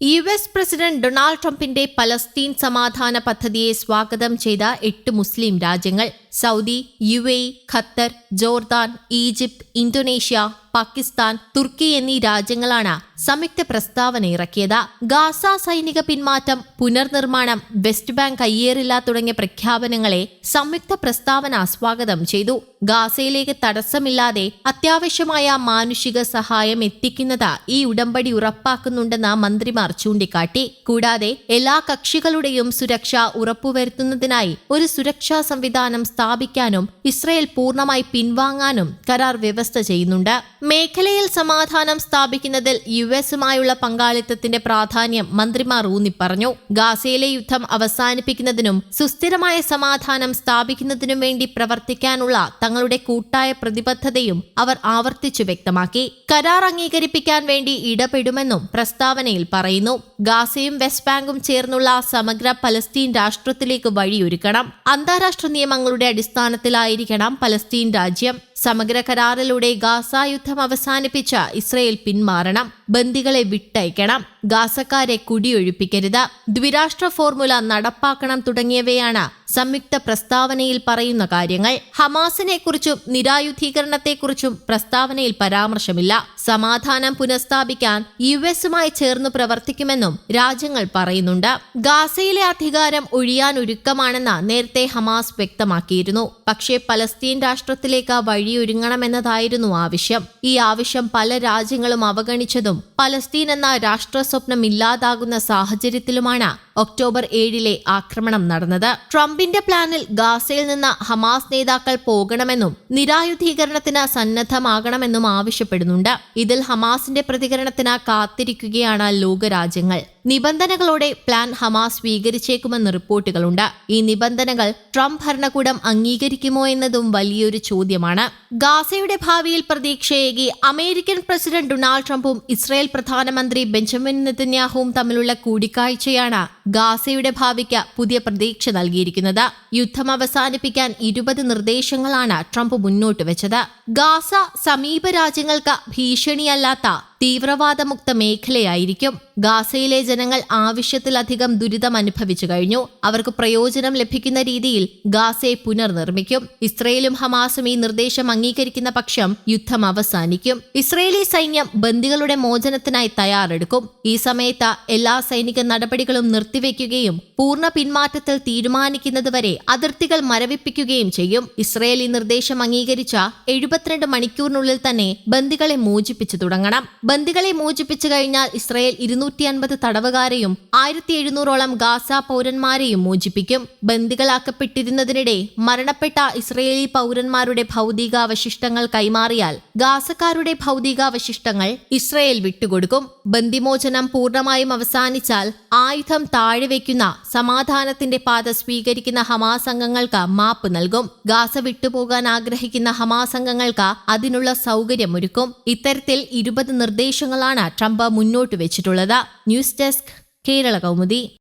U S president Donald ട്രംപിന്റെ Palestine സമാധാന പദ്ധതിയെ സ്വാഗതം ചെയ്ത എട്ട് മുസ്ലിം രാജ്യങ്ങൾ Saudi U A Qatar Jordan Egypt Indonesia Pakistan തുർക്കി എന്നീ രാജ്യങ്ങളാണ് സംയുക്ത പ്രസ്താവന ഇറക്കിയത്. ഗാസ സൈനിക പിന്മാറ്റം പുനർനിർമ്മാണം വെസ്റ്റ് ബാങ്ക് കയ്യേറില്ല തുടങ്ങിയ പ്രഖ്യാപനങ്ങളെ സംയുക്ത പ്രസ്താവന സ്വാഗതം ചെയ്തു. ഗാസയിലേക്ക് തടസ്സമില്ലാതെ അത്യാവശ്യമായ മാനുഷിക സഹായം എത്തിക്കുന്നത് ഈ ഉടമ്പടി ഉറപ്പാക്കുന്നുണ്ടെന്ന് മന്ത്രിമാർ ചൂണ്ടിക്കാട്ടി. കൂടാതെ എല്ലാ കക്ഷികളുടെയും സുരക്ഷ ഉറപ്പുവരുത്തുന്നതിനായി ഒരു സുരക്ഷാ സംവിധാനം സ്ഥാപിക്കാനും ഇസ്രയേൽ പൂർണമായി പിൻവാങ്ങാനും കരാർ വ്യവസ്ഥ ചെയ്യുന്നുണ്ട്. മേഖലയിൽ സമാധാനം സ്ഥാപിക്കുന്നതിൽ യു എസുമായുള്ള പങ്കാളിത്തത്തിന്റെ പ്രാധാന്യം മന്ത്രിമാർ ഊന്നിപ്പറഞ്ഞു. ഗാസയിലെ യുദ്ധം അവസാനിപ്പിക്കുന്നതിനും സുസ്ഥിരമായ സമാധാനം സ്ഥാപിക്കുന്നതിനും വേണ്ടി പ്രവർത്തിക്കാനുള്ള തങ്ങളുടെ കൂട്ടായ പ്രതിബദ്ധതയും അവർ ആവർത്തിച്ചു വ്യക്തമാക്കി. കരാർ അംഗീകരിപ്പിക്കാൻ വേണ്ടി ഇടപെടുമെന്നും പ്രസ്താവനയിൽ പറയുന്നു. ഗാസയും വെസ്റ്റ് ബാങ്കും ചേർന്നുള്ള സമഗ്ര പലസ്തീൻ രാഷ്ട്രത്തിലേക്ക് വഴിയൊരുക്കണം. അന്താരാഷ്ട്ര നിയമങ്ങളുടെ അടിസ്ഥാനത്തിലായിരിക്കണം പലസ്തീൻ രാജ്യം. സമഗ്ര കരാറിലൂടെ ഗാസ യുദ്ധം അവസാനിപ്പിച്ച ഇസ്രയേൽ പിന്മാറണം. ബന്ദികളെ വിട്ടയക്കണം. ഗാസക്കാരെ കുടിയൊഴിപ്പിക്കരുത്. ദ്വിരാഷ്ട്ര ഫോർമുല നടപ്പാക്കണം തുടങ്ങിയവയാണ് സംയുക്ത പ്രസ്താവനയിൽ പറയുന്ന കാര്യങ്ങൾ. ഹമാസിനെക്കുറിച്ചും നിരായുധീകരണത്തെക്കുറിച്ചും പ്രസ്താവനയിൽ പരാമർശമില്ല. സമാധാനം പുനഃസ്ഥാപിക്കാൻ യു എസുമായി ചേർന്ന് പ്രവർത്തിക്കുമെന്നും രാജ്യങ്ങൾ പറയുന്നുണ്ട്. ഗാസയിലെ അധികാരം ഒഴിയാൻ ഒരുക്കമാണെന്ന് നേരത്തെ ഹമാസ് വ്യക്തമാക്കിയിരുന്നു. പക്ഷേ പലസ്തീൻ രാഷ്ട്രത്തിലേക്ക് വഴിയൊരുങ്ങണമെന്നതായിരുന്നു ആവശ്യം. ഈ ആവശ്യം പല രാജ്യങ്ങളും അവഗണിച്ചതും പലസ്തീൻ എന്ന രാഷ്ട്ര സ്വപ്നം ഇല്ലാതാകുന്ന സാഹചര്യത്തിലുമാണ് ഒക്ടോബർ ഏഴിലെ ആക്രമണം നടന്നത്. ട്രംപിന്റെ പ്ലാനിൽ ഗാസയിൽ നിന്ന് ഹമാസ് നേതാക്കൾ പോകണമെന്നും നിരായുധീകരണത്തിന് സന്നദ്ധമാകണമെന്നും ആവശ്യപ്പെടുന്നുണ്ട്. ഇതിൽ ഹമാസിന്റെ പ്രതികരണത്തിന് കാത്തിരിക്കുകയാണ് ലോകരാജ്യങ്ങൾ. നിബന്ധനകളോടെ പ്ലാൻ ഹമാസ് സ്വീകരിച്ചേക്കുമെന്ന് റിപ്പോർട്ടുകളുണ്ട്. ഈ നിബന്ധനകൾ ട്രംപ് ഭരണകൂടം അംഗീകരിക്കുമോ എന്നതും വലിയൊരു ചോദ്യമാണ്. ഗാസയുടെ ഭാവിയിൽ പ്രതീക്ഷയേകി അമേരിക്കൻ പ്രസിഡന്റ് ഡൊണാൾഡ് ട്രംപും ഇസ്രായേൽ പ്രധാനമന്ത്രി ബെഞ്ചമിൻ നെതന്യാഹുവും തമ്മിലുള്ള കൂടിക്കാഴ്ചയാണ് ഗാസയുടെ ഭാവിക്ക് പുതിയ പ്രതീക്ഷ നൽകിയിരിക്കുന്നത്. യുദ്ധം അവസാനിപ്പിക്കാൻ ഇരുപത് നിർദ്ദേശങ്ങളാണ് ട്രംപ് മുന്നോട്ട് വെച്ചത്. ഗാസ സമീപ രാജ്യങ്ങൾക്ക് ഭീഷണിയല്ലാത്ത തീവ്രവാദമുക്ത മേഖലയായിരിക്കും. ഗാസയിലെ ജനങ്ങൾ ആവശ്യത്തിലധികം ദുരിതം അനുഭവിച്ചു കഴിഞ്ഞു. അവർക്ക് പ്രയോജനം ലഭിക്കുന്ന രീതിയിൽ ഗാസയെ പുനർനിർമ്മിക്കും. ഇസ്രയേലും ഹമാസും ഈ നിർദ്ദേശം അംഗീകരിക്കുന്ന പക്ഷം യുദ്ധം അവസാനിക്കും. ഇസ്രയേലി സൈന്യം ബന്ദികളുടെ മോചനത്തിനായി തയ്യാറെടുക്കും. ഈ സമയത്ത് എല്ലാ സൈനിക നടപടികളും നിർത്തിവെക്കുകയും പൂർണ പിന്മാറ്റത്തിൽ തീരുമാനിക്കുന്നതുവരെ അതിർത്തികൾ മരവിപ്പിക്കുകയും ചെയ്യും. ഇസ്രയേൽ ഈ നിർദ്ദേശം അംഗീകരിച്ച എഴുപത്തിരണ്ട് മണിക്കൂറിനുള്ളിൽ തന്നെ ബന്ദികളെ മോചിപ്പിച്ചു തുടങ്ങണം. ബന്ദികളെ മോചിപ്പിച്ചു കഴിഞ്ഞാൽ ഇസ്രയേൽ ഇരുന്നൂറ്റി അൻപത് തടവുകാരെയും ആയിരത്തി എഴുന്നൂറോളം ഗാസ പൗരന്മാരെയും മോചിപ്പിക്കും. ബന്ദികളാക്കപ്പെട്ടിരുന്നതിനിടെ മരണപ്പെട്ട ഇസ്രയേലി പൗരന്മാരുടെ ഭൗതികാവശിഷ്ടങ്ങൾ കൈമാറിയാൽ ഗാസക്കാരുടെ ഭൗതികാവശിഷ്ടങ്ങൾ ഇസ്രയേൽ വിട്ടുകൊടുക്കും. ബന്ദിമോചനം പൂർണമായും അവസാനിച്ചാൽ ആയുധം താഴെ വയ്ക്കുന്ന സമാധാനത്തിന്റെ പാത സ്വീകരിക്കുന്ന ഹമാസ് അംഗങ്ങൾക്ക് മാപ്പ് നൽകും. ഗാസ വിട്ടുപോകാൻ ആഗ്രഹിക്കുന്ന ഹമാസ് അംഗങ്ങൾക്ക് അതിനുള്ള സൗകര്യമൊരുക്കും. ഇത്തരത്തിൽ ഇരുപത് നിർദ്ദേശങ്ങളാണ് ട്രംപ് മുന്നോട്ട് വെച്ചിട്ടുള്ളത്. News desk Kerala Kaumudi.